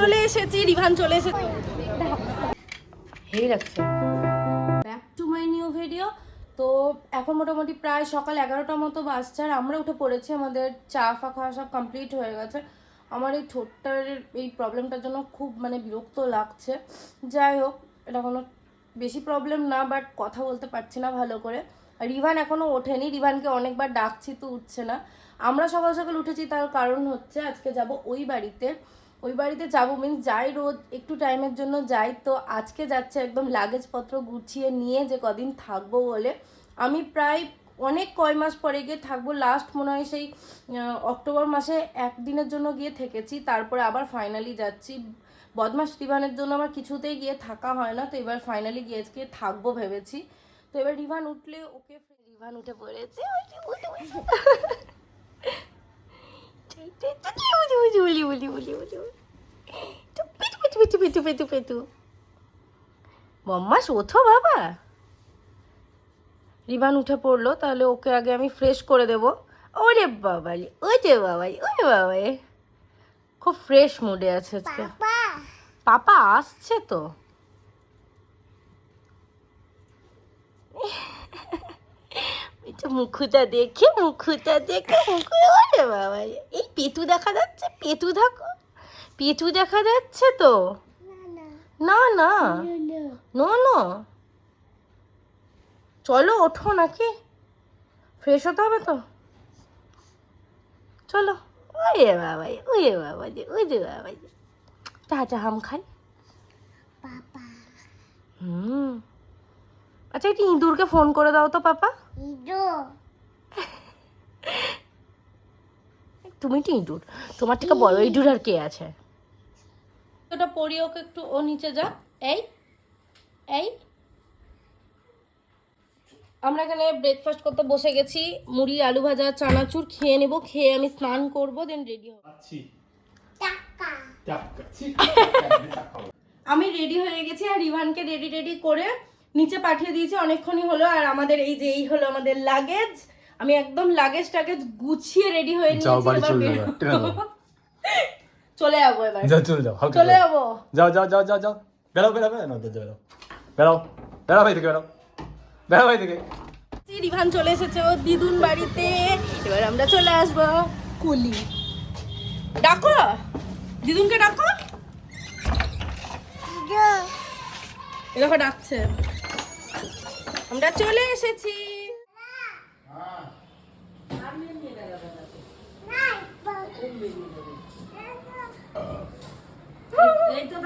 চলে এসেছি রিভান চলে এসেছি। লাগছে। Back to my new video তো এখন মোটামুটি প্রায় সকাল এগারোটার মতো বাজছে আর আমরা উঠে পড়েছি আমাদের চা ফা খাওয়া সব কমপ্লিট হয়ে গেছে। আমার এই ঠোঁটটার এই প্রবলেমটার জন্য খুব মানে বিরক্ত লাগছে। যাই হোক এটা কোনো বেশি প্রবলেম না বাট কথা বলতে পারছি না ভালো করে। আর রিভান এখনও ওঠেনি রিভানকে অনেকবার ডাকছি তো উঠছে না। আমরা সকাল সকাল উঠেছি তার কারণ হচ্ছে আজকে যাব ওই বাড়িতে। ওই বাড়িতে যাব মিন্স যাই রোজ একটু টাইমের জন্য যাই। তো আজকে যাচ্ছে একদম লাগেজপত্র গুছিয়ে নিয়ে যে কদিন থাকব বলে। আমি প্রায় অনেক কয় মাস পরে গিয়ে থাকব। লাস্ট মনে হয় সেই অক্টোবর মাসে একদিনের জন্য গিয়ে থেকেছি। তারপরে আবার ফাইনালি যাচ্ছি। বদমাস রিভানের জন্য আমার কিছুতেই গিয়ে থাকা হয় না। তো এবার ফাইনালি গিয়ে আজকে থাকব ভেবেছি। তো এবার রিভান উঠলে ওকে, রিভান উঠে পড়েছে ওই যে, ওই যে, ওই যে। মম্মাস ওঠো বাবা। রিবান উঠে পড়ল তাহলে ওকে আগে আমি ফ্রেশ করে দেব। ওরে বাবালি ওই যে বাবাই ওই বাবাই খুব ফ্রেশ মুডে আছে আজকে। পাপা আসছে তো। মুখুটা দেখে মুখুটা দেখে মুখু ওরে বাবা। এই পেতু দেখা যাচ্ছে পেতু দেখো। পেতু দেখা যাচ্ছে তো? না না। No no. চলো ওঠো নাকি? ফ্রেশ হতে হবে তো? চলো। ওরে বাবা ওরে বাবা যে ওই যে বাবা। যে তাজা হাম খাই। হুম। আচ্ছা একটু ইঁদুরকে ফোন করে দাও তো পাপা? তুমি তো ইঁদুর? তোমার থেকে বড় ইঁদুর। আর কে আছে? ওটা পড়ি ওকে একটু ও নিচে যা। এই এই। আমরা এখানে ব্রেকফাস্ট করতে বসে গেছি। মুড়ি আলু ভাজা চানাচুর খেয়ে নেব খেয়ে আমি স্নান করব দেন রেডি হব। আমি রেডি হয়ে গেছি আর রিভানকে রেডি রেডি করে নিচে পাঠিয়ে দিয়েছি অনেকক্ষণই হলো আর আমাদের এই যে এই হলো আমাদের লাগেজ আমি একদম লাগেজ টাগেজ গুছিয়ে রেডি হয়ে নিয়েছি চলে যাবে, এবার। যাও চলে যাও চলে যাও। যাব। যাও যাও যাও ভাই থেকে ভাই থেকে। রিভান চলে এসেছে ও দিদুন বাড়িতে। এবার আমরা চলে আসব কুলি। ডাকো! দিদুনকে ডাকো। দেখো ডাকছে। আমরা চলে এসেছি।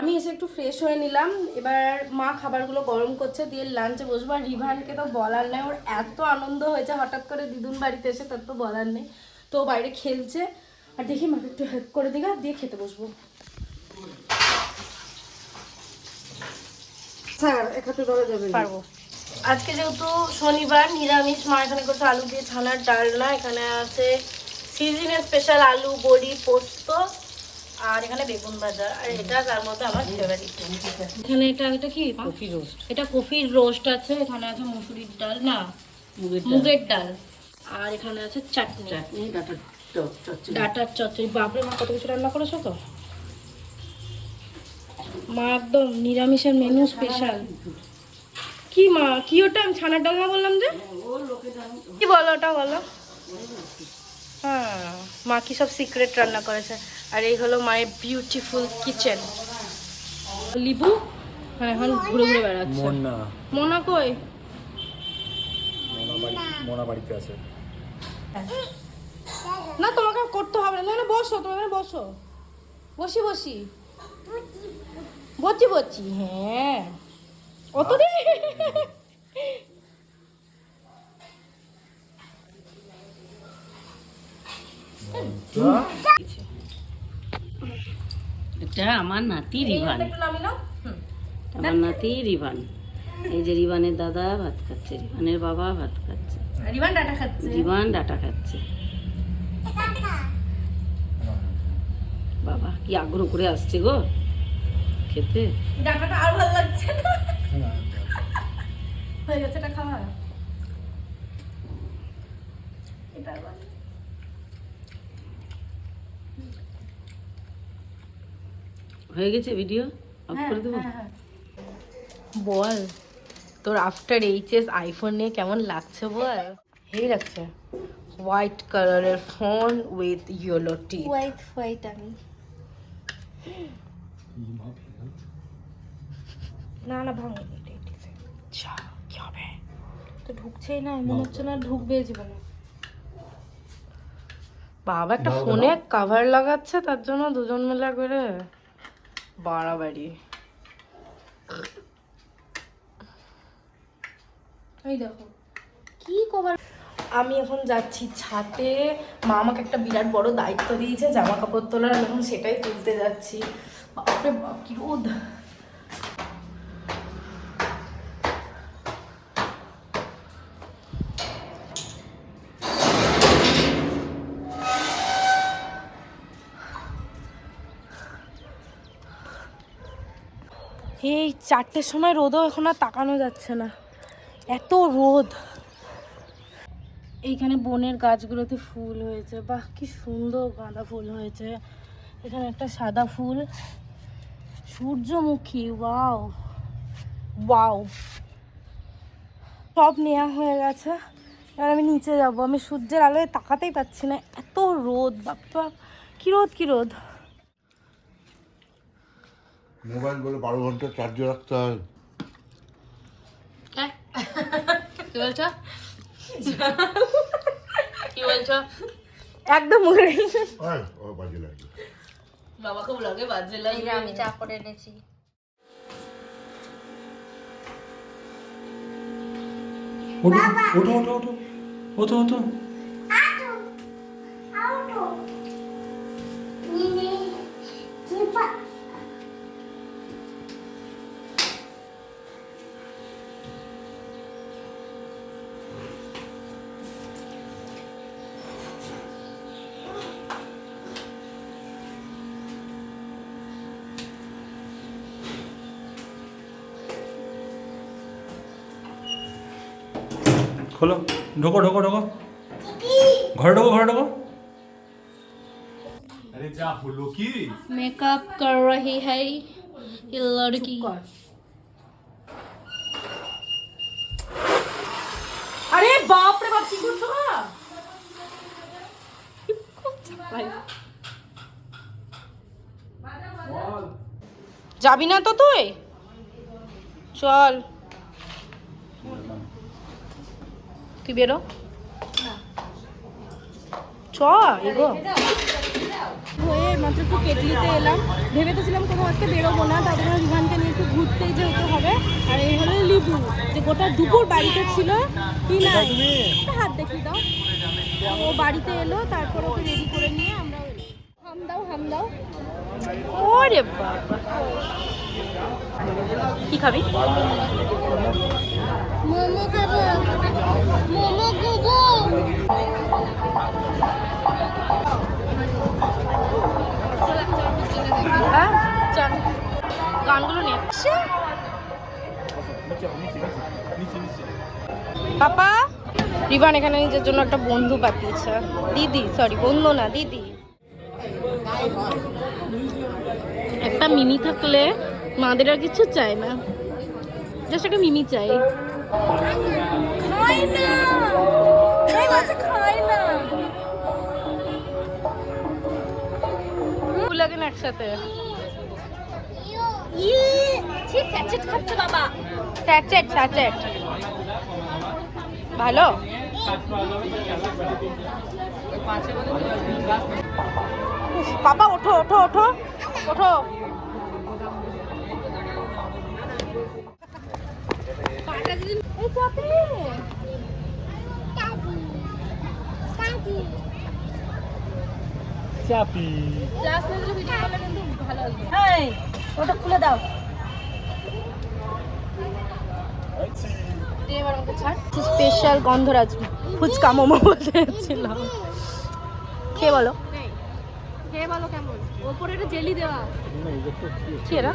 আমি এসে একটু ফ্রেশ হয়ে নিলাম। এবার মা খাবারগুলো গরম করছে দিয়ে লাঞ্চে বসবো। আর রিভানকে তো বলার নেই ওর এত আনন্দ হয়েছে হঠাৎ করে দিদুন বাড়িতে এসে তার তো বলার নেই। তো ও বাইরে খেলছে। আর দেখি মাকে একটু হেল্প করে দিগা দিয়ে খেতে বসবো। স্যার এখানে ধরা যাবে পারব। আজকে যেহেতু শনিবার নিরামিষ মা এখানে করছে আলু দিয়ে ছানার ডালনা। এখানে আছে সিজনের স্পেশাল আলু বড়ি পোস্ত আর এখানে বেগুন ভাজা। আর এটা তার মধ্যে আমার ফেভারিট এখানে এটা এটা কি? কফি রোস্ট এটা কফির রোস্ট আছে এখানে আছে মুসুরির ডাল না মুগের ডাল। আর এখানে আছে চাটনি। ডাটার চচ্চড়ি। বাপরে মা কত কিছু রান্না করেছ তো? মা একদম নিরামিষের মেনু স্পেশাল কি মা কি ওটা? আমি ছানার ডালনা বললাম যে? কি বলো ওটা বলো? হ্যাঁ মা কি সব সিক্রেট রান্না করেছে। আর এই হলো মায়ের বিউটিফুল কিচেন লিবু? হ্যাঁ এখন ঘুরে ঘুরে বেড়াচ্ছে। মোনা। মোনা কই? মোনা বাড়িতে আছে। না তোমাকে করতে হবে না। না বসো তোমাকে বসো। বসি বসি। বসি বসি হ্যাঁ। অত এটা আমার নাতি রিভান। আমার নাতি রিভান। এই যে রিভানের দাদা ভাত খাচ্ছে রিভানের বাবা ভাত খাচ্ছে। রিবান ডাটা খাচ্ছে। রিভান ডাটা খাচ্ছে। বাবা কি আগ্রহ করে আসছে গো খেতে। ডাটাটা আর ভালো লাগছে না হয়ে গেছে এটা খাওয়া এটা আবার হয়ে গেছে ভিডিও অফ করে দেবো? বল তোর আফটার এইচএস আইফোন নিয়ে কেমন লাগছে বল? হেই লাগছে। হোয়াইট কালারের phone with yellow T white white আমি। না না ভাঙ আচ্ছা কি হবে? তো ঢুকছেই না মনে হচ্ছে না ঢুকবে জীবনে। বাবা একটা ফোনে কভার লাগাচ্ছে তার জন্য দুজন মিলে করে। বাড়াবাড়ি। এই দেখো, কি কভার আমি এখন যাচ্ছি ছাতে মা আমাকে একটা বিরাট বড় দায়িত্ব দিয়েছে, জামা কাপড় তোলার, আমি এখন সেটাই তুলতে যাচ্ছি। বাপরে বাপ, কি রোদ। এই চারটের সময় রোদও এখন আর তাকানো যাচ্ছে না। এত রোদ। এইখানে বনের গাছগুলোতে ফুল হয়েছে। বাহ, কি সুন্দর গাঁদা ফুল হয়েছে। এখানে একটা সাদা ফুল। সূর্যমুখী, ওয়াও। ওয়াও। সব নেওয়া হয়ে গেছে। এবার আমি নিচে যাব। আমি সূর্যের আলোয় তাকাতেই পাচ্ছি না। এত রোদ বাপ্পা কী রোদ কী রোদ? মোবাইল বলে বারো ঘণ্টা চার্জে রাখতে হয়। কি বলছো? কি বলছো? একদম মুখে হয়, ও বাজে লাগে বাবাকে ব্লগে বাজে লাগে আমি চা করে এনেছি। ওঠো ওঠো ওঠো। ওঠো ওঠো। খোলো ঢোকো ঢোকো ঢোকো ঘরে ঢোকো ঘরে ঢোকো আরে যা হলো কি मेकअप कर रही है ये लड़की আরে বাপ রে বাপ কি করছো না যাবি না তো তুই চল তুই বেরো। চ এগো। হয়ে মাত্র একটু কেটলিতে এলাম। ভেবে তো ছিলাম কোনো আজকে বেরোবো না তারপরে রিভানকে নিয়ে একটু ঘুরতেই যেতে হবে। আর এই হলো লিবু যে গোটা দুপুর বাড়িতে ছিল কি না হাত দেখি দাও। ও বাড়িতে এলো তারপর ওকে রেডি করে নিয়ে আমরা হাম দাও হাম দাও। ওরে বাবা। কি খাবি মোমো খাব মোমো খাব হ্যাঁ চল গানগুলো নিয়ে পাপা রিবান এখানে নিজের জন্য একটা বন্ধু পাঠিয়েছে। দিদি সরি বন্ধু না, দিদি। একটা মিমি থাকলে মাদের আর কিছু চায় না। জাস্ট একটা মিমি চাই। খাই না। মাছে খাই না একসাথে? ইয়ে ঠিক আছে খাচ্ছে বাবা। স্যাচেট স্যাচেট ভালো? বাবা ওঠো ওঠো ওঠো। ওঠো। এই চাপে চাপি ক্লাস নিয়ে ভিডিও করলে কিন্তু ভালো আসবে এই ওটা খুলে দাও। স্পেশাল গন্ধরাজ ফুচকা মোমো বলতে যাচ্ছিলাম কে বলো। খেয়ে বলো কেমন? ওপরে একটা জেলি দেওয়া। কি এরা?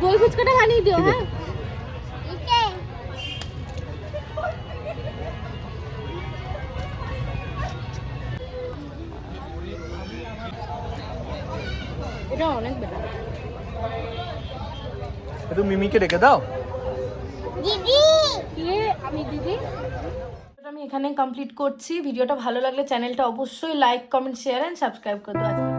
দই ফুচকাটা বানিয়ে দিও হ্যাঁ? এটা অনেক বেটার একটু মিমিকে ডেকে দাও। দিদি! আমি দিদি। আমি এখানে কমপ্লিট করছি। ভিডিওটা ভালো লাগলে চ্যানেলটা অবশ্যই like comment share and subscribe করে দাও